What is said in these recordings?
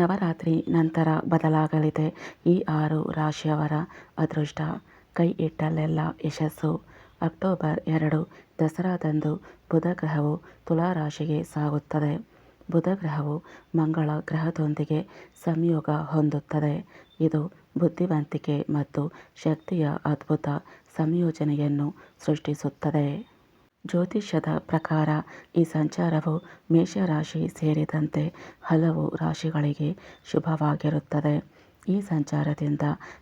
ನವರಾತ್ರಿ ನಂತರ ಬದಲಾಗಲಿದೆ. ಈ ಆರು ರಾಶಿಯವರ ಅದೃಷ್ಟ, ಕೈ ಇಟ್ಟಲ್ಲೆಲ್ಲ ಯಶಸ್ಸು. ಅಕ್ಟೋಬರ್ ಎರಡು, ದಸರಾದಂದು ಬುಧ ಗ್ರಹವು ತುಲಾ ರಾಶಿಗೆ ಸಾಗುತ್ತದೆ. ಬುಧ ಗ್ರಹವು ಮಂಗಳ ಗ್ರಹದೊಂದಿಗೆ ಸಂಯೋಗ ಹೊಂದುತ್ತದೆ. ಇದು ಬುದ್ಧಿವಂತಿಕೆ ಮತ್ತು ಶಕ್ತಿಯ ಅದ್ಭುತ ಸಂಯೋಜನೆಯನ್ನು ಸೃಷ್ಟಿಸುತ್ತದೆ. ಜ್ಯೋತಿಷ್ಯದ ಪ್ರಕಾರ ಈ ಸಂಚಾರವು ಮೇಷರಾಶಿ ಸೇರಿದಂತೆ ಹಲವು ರಾಶಿಗಳಿಗೆ ಶುಭವಾಗಿರುತ್ತದೆ. ಈ ಸಂಚಾರದಿಂದ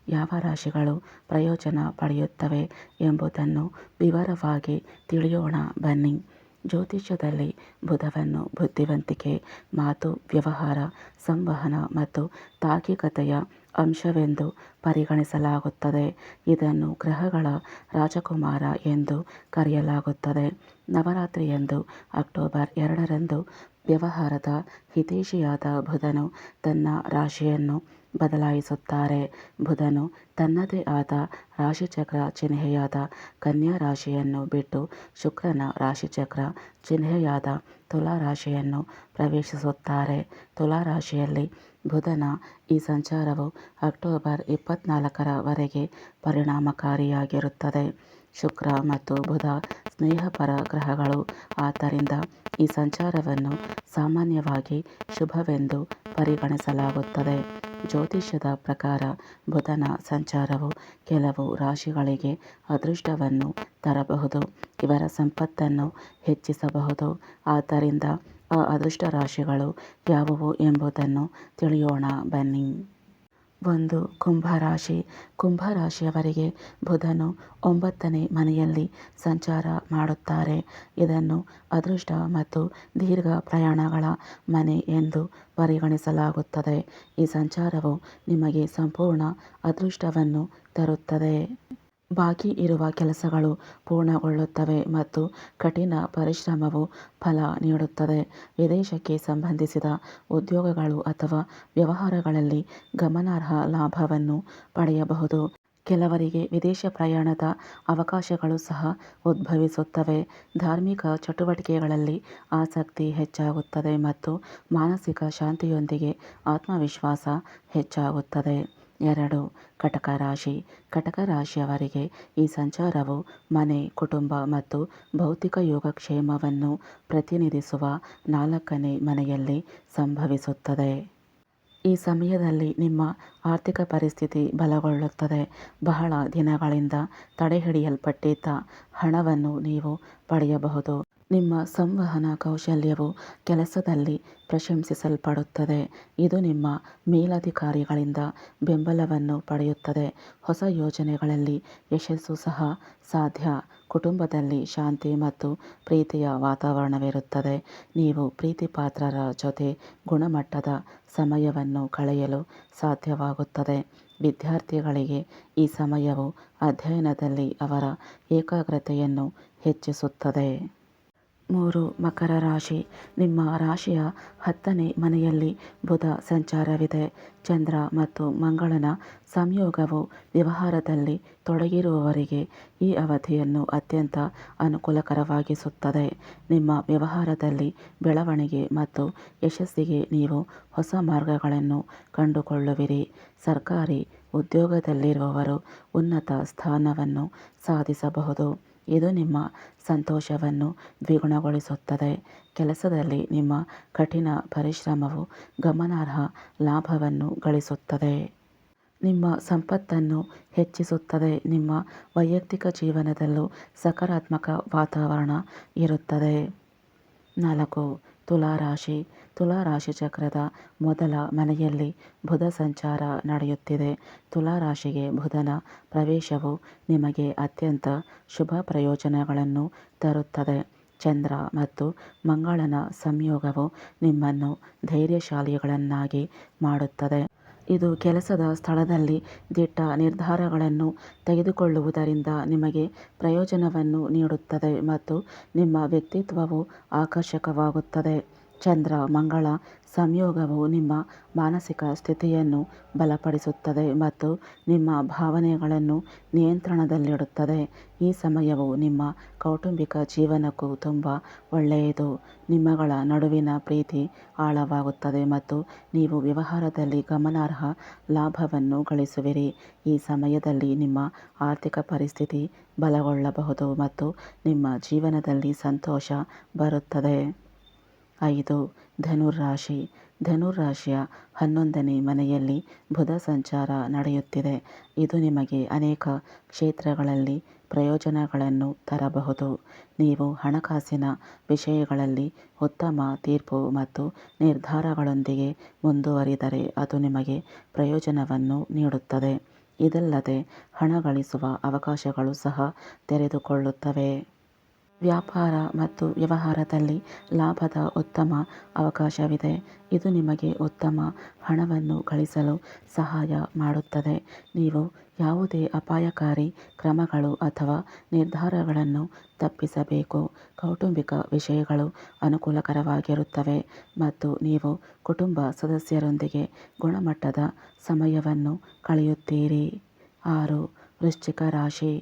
ಯಾವ ರಾಶಿಗಳು ಪ್ರಯೋಜನ ಪಡೆಯುತ್ತವೆ ಎಂಬುದನ್ನು ವಿವರವಾಗಿ ತಿಳಿಯೋಣ. ಬನ್ನಿ. ಜ್ಯೋತಿಷ್ಯದಲ್ಲಿ ಬುಧವನ್ನು ಬುದ್ಧಿವಂತಿಕೆ, ಮಾತು, ವ್ಯವಹಾರ, ಸಂವಹನ ಮತ್ತು ತಾರ್ಕಿಕತೆಯ ಅಂಶವೆಂದು ಪರಿಗಣಿಸಲಾಗುತ್ತದೆ. ಇದನ್ನು ಗ್ರಹಗಳ ರಾಜಕುಮಾರ ಎಂದು ಕರೆಯಲಾಗುತ್ತದೆ. ನವರಾತ್ರಿಯಂದು ಅಕ್ಟೋಬರ್ ಎರಡರಂದು ವ್ಯವಹಾರದ ಹಿತೈಷಿಯಾದ ಬುಧನು ತನ್ನ ರಾಶಿಯನ್ನು ಬದಲಾಯಿಸುತ್ತಾರೆ. ಬುಧನು ತನ್ನದೇ ಆದ ರಾಶಿಚಕ್ರ ಚಿಹ್ನೆಯಾದ ಕನ್ಯಾ ರಾಶಿಯನ್ನು ಬಿಟ್ಟು ಶುಕ್ರನ ರಾಶಿಚಕ್ರ ಚಿಹ್ನೆಯಾದ ತುಲಾ ರಾಶಿಯನ್ನು ಪ್ರವೇಶಿಸುತ್ತಾರೆ. ತುಲಾ ರಾಶಿಯಲ್ಲಿ ಬುಧನ ಈ ಸಂಚಾರವು ಅಕ್ಟೋಬರ್ ಇಪ್ಪತ್ನಾಲ್ಕರವರೆಗೆ ಪರಿಣಾಮಕಾರಿಯಾಗಿರುತ್ತದೆ. ಶುಕ್ರ ಮತ್ತು ಬುಧ ಸ್ನೇಹಪರ ಗ್ರಹಗಳು. ಆದ್ದರಿಂದ ಈ ಸಂಚಾರವನ್ನು ಸಾಮಾನ್ಯವಾಗಿ ಶುಭವೆಂದು ಪರಿಗಣಿಸಲಾಗುತ್ತದೆ. ಜ್ಯೋತಿಷ್ಯದ ಪ್ರಕಾರ ಬುಧನ ಸಂಚಾರವು ಕೆಲವು ರಾಶಿಗಳಿಗೆ ಅದೃಷ್ಟವನ್ನು ತರಬಹುದು. ಇವರ ಸಂಪತ್ತನ್ನು ಹೆಚ್ಚಿಸಬಹುದು. ಆದ್ದರಿಂದ ಅದೃಷ್ಟ ರಾಶಿಗಳು ಯಾವುವು ಎಂಬುದನ್ನು ತಿಳಿಯೋಣ, ಬನ್ನಿ. ಒಂದು ಕುಂಭರಾಶಿ. ಕುಂಭರಾಶಿಯವರಿಗೆ ಬುಧನು ಒಂಬತ್ತನೇ ಮನೆಯಲ್ಲಿ ಸಂಚಾರ ಮಾಡುತ್ತಾರೆ. ಇದನ್ನು ಅದೃಷ್ಟ ಮತ್ತು ದೀರ್ಘ ಪ್ರಯಾಣಗಳ ಮನೆ ಎಂದು ಪರಿಗಣಿಸಲಾಗುತ್ತದೆ. ಈ ಸಂಚಾರವು ನಿಮಗೆ ಸಂಪೂರ್ಣ ಅದೃಷ್ಟವನ್ನು ತರುತ್ತದೆ. ಬಾಕಿ ಇರುವ ಕೆಲಸಗಳು ಪೂರ್ಣಗೊಳ್ಳುತ್ತವೆ ಮತ್ತು ಕಠಿಣ ಪರಿಶ್ರಮವು ಫಲ ನೀಡುತ್ತದೆ. ವಿದೇಶಕ್ಕೆ ಸಂಬಂಧಿಸಿದ ಉದ್ಯೋಗಗಳು ಅಥವಾ ವ್ಯವಹಾರಗಳಲ್ಲಿ ಗಮನಾರ್ಹ ಲಾಭವನ್ನು ಪಡೆಯಬಹುದು. ಕೆಲವರಿಗೆ ವಿದೇಶ ಪ್ರಯಾಣದ ಅವಕಾಶಗಳು ಸಹ ಉದ್ಭವಿಸುತ್ತವೆ. ಧಾರ್ಮಿಕ ಚಟುವಟಿಕೆಗಳಲ್ಲಿ ಆಸಕ್ತಿ ಹೆಚ್ಚಾಗುತ್ತದೆ ಮತ್ತು ಮಾನಸಿಕ ಶಾಂತಿಯೊಂದಿಗೆ ಆತ್ಮವಿಶ್ವಾಸ ಹೆಚ್ಚಾಗುತ್ತದೆ. ಎರಡು ಕಟಕ ರಾಶಿ ಕಟಕ ರಾಶಿಯವರಿಗೆ ಈ ಸಂಚಾರವು ಮನೆ, ಕುಟುಂಬ ಮತ್ತು ಭೌತಿಕ ಯೋಗಕ್ಷೇಮವನ್ನು ಪ್ರತಿನಿಧಿಸುವ ನಾಲ್ಕನೇ ಮನೆಯಲ್ಲಿ ಸಂಭವಿಸುತ್ತದೆ. ಈ ಸಮಯದಲ್ಲಿ ನಿಮ್ಮ ಆರ್ಥಿಕ ಪರಿಸ್ಥಿತಿ ಬಲಗೊಳ್ಳುತ್ತದೆ. ಬಹಳ ದಿನಗಳಿಂದ ತಡೆಹಿಡಿಯಲ್ಪಟ್ಟಿದ್ದ ಹಣವನ್ನು ನೀವು ಪಡೆಯಬಹುದು. ನಿಮ್ಮ ಸಂವಹನ ಕೌಶಲ್ಯವು ಕೆಲಸದಲ್ಲಿ ಪ್ರಶಂಸಿಸಲ್ಪಡುತ್ತದೆ. ಇದು ನಿಮ್ಮ ಮೇಲಧಿಕಾರಿಗಳಿಂದ ಬೆಂಬಲವನ್ನು ಪಡೆಯುತ್ತದೆ. ಹೊಸ ಯೋಜನೆಗಳಲ್ಲಿ ಯಶಸ್ಸು ಸಹ ಸಾಧ್ಯ. ಕುಟುಂಬದಲ್ಲಿ ಶಾಂತಿ ಮತ್ತು ಪ್ರೀತಿಯ ವಾತಾವರಣವಿರುತ್ತದೆ. ನೀವು ಪ್ರೀತಿಪಾತ್ರರ ಜೊತೆ ಗುಣಮಟ್ಟದ ಸಮಯವನ್ನು ಕಳೆಯಲು ಸಾಧ್ಯವಾಗುತ್ತದೆ. ವಿದ್ಯಾರ್ಥಿಗಳಿಗೆ ಈ ಸಮಯವು ಅಧ್ಯಯನದಲ್ಲಿ ಅವರ ಏಕಾಗ್ರತೆಯನ್ನು ಹೆಚ್ಚಿಸುತ್ತದೆ. ಮೂರು ಮಕರ ರಾಶಿ. ನಿಮ್ಮ ರಾಶಿಯ ಹತ್ತನೇ ಮನೆಯಲ್ಲಿ ಬುಧ ಸಂಚಾರವಿದೆ. ಚಂದ್ರ ಮತ್ತು ಮಂಗಳನ ಸಂಯೋಗವು ವ್ಯವಹಾರದಲ್ಲಿ ತೊಡಗಿರುವವರಿಗೆ ಈ ಅವಧಿಯನ್ನು ಅತ್ಯಂತ ಅನುಕೂಲಕರವಾಗಿಸುತ್ತದೆ. ನಿಮ್ಮ ವ್ಯವಹಾರದಲ್ಲಿ ಬೆಳವಣಿಗೆ ಮತ್ತು ಯಶಸ್ಸಿಗೆ ನೀವು ಹೊಸ ಮಾರ್ಗಗಳನ್ನು ಕಂಡುಕೊಳ್ಳುವಿರಿ. ಸರ್ಕಾರಿ ಉದ್ಯೋಗದಲ್ಲಿರುವವರು ಉನ್ನತ ಸ್ಥಾನವನ್ನು ಸಾಧಿಸಬಹುದು. ಇದು ನಿಮ್ಮ ಸಂತೋಷವನ್ನು ದ್ವಿಗುಣಗೊಳಿಸುತ್ತದೆ. ಕೆಲಸದಲ್ಲಿ ನಿಮ್ಮ ಕಠಿಣ ಪರಿಶ್ರಮವು ಗಮನಾರ್ಹ ಲಾಭವನ್ನು ಗಳಿಸುತ್ತದೆ. ನಿಮ್ಮ ಸಂಪತ್ತನ್ನು ಹೆಚ್ಚಿಸುತ್ತದೆ. ನಿಮ್ಮ ವೈಯಕ್ತಿಕ ಜೀವನದಲ್ಲೂ ಸಕಾರಾತ್ಮಕ ವಾತಾವರಣ ಇರುತ್ತದೆ. ನಾಲ್ಕು ತುಲಾ ರಾಶಿ ತುಲಾ ರಾಶಿ ಚಕ್ರದ ಮೊದಲ ಮನೆಯಲ್ಲಿ ಬುಧ ಸಂಚಾರ ನಡೆಯುತ್ತಿದೆ. ತುಲಾ ರಾಶಿಗೆ ಬುಧನ ಪ್ರವೇಶವು ನಿಮಗೆ ಅತ್ಯಂತ ಶುಭ ಪ್ರಯೋಜನಗಳನ್ನು ತರುತ್ತದೆ. ಚಂದ್ರ ಮತ್ತು ಮಂಗಳನ ಸಂಯೋಗವು ನಿಮ್ಮನ್ನು ಧೈರ್ಯಶಾಲಿಗಳನ್ನಾಗಿ ಮಾಡುತ್ತದೆ. ಇದು ಕೆಲಸದ ಸ್ಥಳದಲ್ಲಿ ದಿಟ್ಟ ನಿರ್ಧಾರಗಳನ್ನು ತೆಗೆದುಕೊಳ್ಳುವುದರಿಂದ ನಿಮಗೆ ಪ್ರಯೋಜನವನ್ನು ನೀಡುತ್ತದೆ ಮತ್ತು ನಿಮ್ಮ ವ್ಯಕ್ತಿತ್ವವು ಆಕರ್ಷಕವಾಗುತ್ತದೆ. ಚಂದ್ರ, ಮಂಗಳ, ಸಂಯೋಗವು ನಿಮ್ಮ ಮಾನಸಿಕ ಸ್ಥಿತಿಯನ್ನು ಬಲಪಡಿಸುತ್ತದೆ ಮತ್ತು ನಿಮ್ಮ ಭಾವನೆಗಳನ್ನು ನಿಯಂತ್ರಣದಲ್ಲಿಡುತ್ತದೆ. ಈ ಸಮಯವು ನಿಮ್ಮ ಕೌಟುಂಬಿಕ ಜೀವನಕ್ಕೂ ತುಂಬ ಒಳ್ಳೆಯದು. ನಿಮ್ಮಗಳ ನಡುವಿನ ಪ್ರೀತಿ ಆಳವಾಗುತ್ತದೆ ಮತ್ತು ನೀವು ವ್ಯವಹಾರದಲ್ಲಿ ಗಮನಾರ್ಹ ಲಾಭವನ್ನು ಗಳಿಸುವಿರಿ. ಈ ಸಮಯದಲ್ಲಿ ನಿಮ್ಮ ಆರ್ಥಿಕ ಪರಿಸ್ಥಿತಿ ಬಲಗೊಳ್ಳಬಹುದು ಮತ್ತು ನಿಮ್ಮ ಜೀವನದಲ್ಲಿ ಸಂತೋಷ ಬರುತ್ತದೆ. ಐದು ಧನುರಾಶಿ ಧನುರಾಶಿಯ ಹನ್ನೊಂದನೇ ಮನೆಯಲ್ಲಿ ಬುಧ ಸಂಚಾರ ನಡೆಯುತ್ತಿದೆ. ಇದು ನಿಮಗೆ ಅನೇಕ ಕ್ಷೇತ್ರಗಳಲ್ಲಿ ಪ್ರಯೋಜನಗಳನ್ನು ತರಬಹುದು. ನೀವು ಹಣಕಾಸಿನ ವಿಷಯಗಳಲ್ಲಿ ಉತ್ತಮ ತೀರ್ಪು ಮತ್ತು ನಿರ್ಧಾರಗಳೊಂದಿಗೆ ಮುಂದುವರಿದರೆ ಅದು ನಿಮಗೆ ಪ್ರಯೋಜನವನ್ನು ನೀಡುತ್ತದೆ. ಇದಲ್ಲದೆ ಹಣ ಗಳಿಸುವ ಅವಕಾಶಗಳು ಸಹ ತೆರೆದುಕೊಳ್ಳುತ್ತವೆ. ವ್ಯಾಪಾರ ಮತ್ತು ವ್ಯವಹಾರದಲ್ಲಿ ಲಾಭದ ಉತ್ತಮ ಅವಕಾಶವಿದೆ. ಇದು ನಿಮಗೆ ಉತ್ತಮ ಹಣವನ್ನು ಗಳಿಸಲು ಸಹಾಯ ಮಾಡುತ್ತದೆ. ನೀವು ಯಾವುದೇ ಅಪಾಯಕಾರಿ ಕ್ರಮಗಳು ಅಥವಾ ನಿರ್ಧಾರಗಳನ್ನು ತಪ್ಪಿಸಬೇಕು. ಕೌಟುಂಬಿಕ ವಿಷಯಗಳು ಅನುಕೂಲಕರವಾಗಿರುತ್ತವೆ ಮತ್ತು ನೀವು ಕುಟುಂಬ ಸದಸ್ಯರೊಂದಿಗೆ ಗುಣಮಟ್ಟದ ಸಮಯವನ್ನು ಕಳೆಯುತ್ತೀರಿ. ಆರು, ವೃಶ್ಚಿಕ ರಾಶಿ.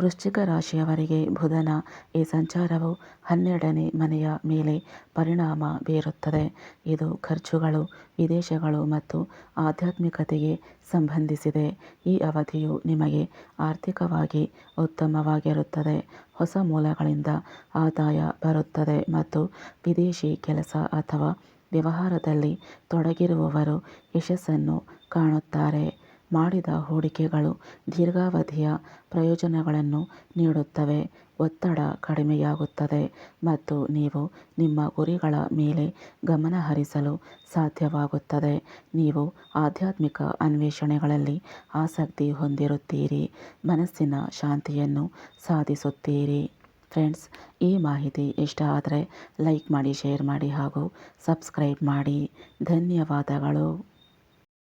ವೃಶ್ಚಿಕ ರಾಶಿಯವರಿಗೆ ಬುಧನ, ಈ ಸಂಚಾರವು ಹನ್ನೆರಡನೇ ಮನೆಯ ಮೇಲೆ ಪರಿಣಾಮ ಬೀರುತ್ತದೆ. ಇದು ಖರ್ಚುಗಳು, ವಿದೇಶಗಳು ಮತ್ತು ಆಧ್ಯಾತ್ಮಿಕತೆಗೆ ಸಂಬಂಧಿಸಿದೆ. ಈ ಅವಧಿಯು ನಿಮಗೆ ಆರ್ಥಿಕವಾಗಿ ಉತ್ತಮವಾಗಿರುತ್ತದೆ. ಹೊಸ ಮೂಲಗಳಿಂದ ಆದಾಯ ಬರುತ್ತದೆ ಮತ್ತು ವಿದೇಶಿ ಕೆಲಸ ಅಥವಾ ವ್ಯವಹಾರದಲ್ಲಿ ತೊಡಗಿರುವವರು ಯಶಸ್ಸನ್ನು ಕಾಣುತ್ತಾರೆ. ಮಾಡಿದ ಹೂಡಿಕೆಗಳು ದೀರ್ಘಾವಧಿಯ ಪ್ರಯೋಜನಗಳನ್ನು ನೀಡುತ್ತವೆ. ಒತ್ತಡ ಕಡಿಮೆಯಾಗುತ್ತದೆ ಮತ್ತು ನೀವು ನಿಮ್ಮ ಗುರಿಗಳ ಮೇಲೆ ಗಮನ ಹರಿಸಲು ಸಾಧ್ಯವಾಗುತ್ತದೆ. ನೀವು ಆಧ್ಯಾತ್ಮಿಕ ಅನ್ವೇಷಣೆಗಳಲ್ಲಿ ಆಸಕ್ತಿ ಹೊಂದಿರುತ್ತೀರಿ. ಮನಸ್ಸಿನ ಶಾಂತಿಯನ್ನು ಸಾಧಿಸುತ್ತೀರಿ. ಫ್ರೆಂಡ್ಸ್, ಈ ಮಾಹಿತಿ ಇಷ್ಟ ಆದರೆ ಲೈಕ್ ಮಾಡಿ, ಶೇರ್ ಮಾಡಿ ಹಾಗೂ ಸಬ್ಸ್ಕ್ರೈಬ್ ಮಾಡಿ. ಧನ್ಯವಾದಗಳು.